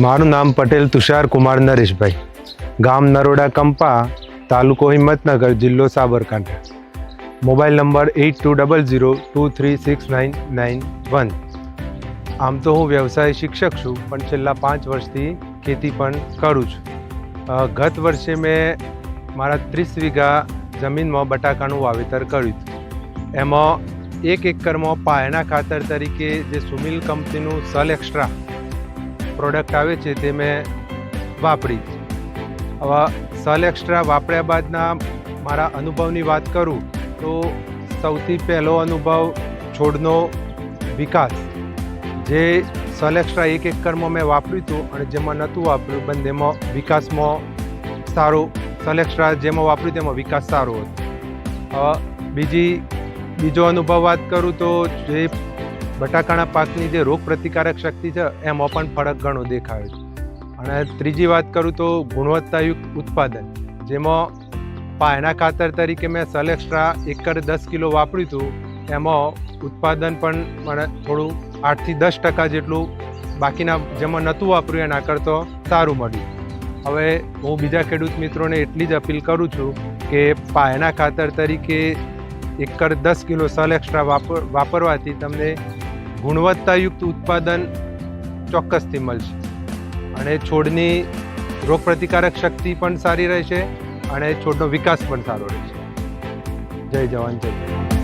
મારું નામ પટેલ તુષાર કુમાર નરેશભાઈ. ગામ નરોડા કંપા, તાલુકો હિંમતનગર, જિલ્લો Sabarkantha. Mobile number eight two double zero two three six nine nine one. આમ તો હું વ્યવસાય શિક્ષક છું, પણ છેલ્લા પાંચ વર્ષથી ખેતી પણ કરું છું. ગત વર્ષે મેં મારા ત્રીસ વીઘા જમીનમાં બટાકાનું વાવેતર કર્યું હતું. એમાં એક એકરમાં પાયાના ખાતર તરીકે જે સુમિલ કંપનીનું સલ એક્સ્ટ્રા પ્રોડક્ટ આવે છે તે મેં વાપરી હવે સલ એક્સ્ટ્રા વાપર્યા બાદના મારા અનુભવની વાત કરું તો સૌથી પહેલો અનુભવ છોડનો વિકાસ. જે સલ એક્સ્ટ્રા એક એકરમાં મેં વાપર્યું હતું અને જેમાં નહોતું વાપર્યું, બંનેમાં વિકાસમાં સારો સલ એક્સ્ટ્રા જેમાં વાપર્યું તેમાં વિકાસ સારો હતો. બીજી, બીજો અનુભવ વાત કરું તો જે બટાકાના પાકની જે રોગ પ્રતિકારક શક્તિ છે, એમાં પણ ફરક ઘણો દેખાયો છે. અને ત્રીજી વાત કરું તો ગુણવત્તાયુક્ત ઉત્પાદન, જેમાં પાયના ખાતર તરીકે મેં સલ એક્સ્ટ્રા એકર દસ કિલો વાપર્યું હતું, એમાં ઉત્પાદન પણ મને થોડું આઠથી દસ ટકા જેટલું બાકીના જેમાં નહોતું વાપર્યું, એના કરતો સારું મળ્યું. હવે હું બીજા ખેડૂત મિત્રોને એટલી જ અપીલ કરું છું કે પાયના ખાતર તરીકે એકર દસ કિલો સલ એક્સ્ટ્રા વાપર, વાપરવાથી તમને ગુણવત્તાયુક્ત ઉત્પાદન ચોક્કસથી મળશે અને છોડની રોગપ્રતિકારક શક્તિ પણ સારી રહેશે અને છોડનો વિકાસ પણ સારો રહેશે જય જવાન, જય.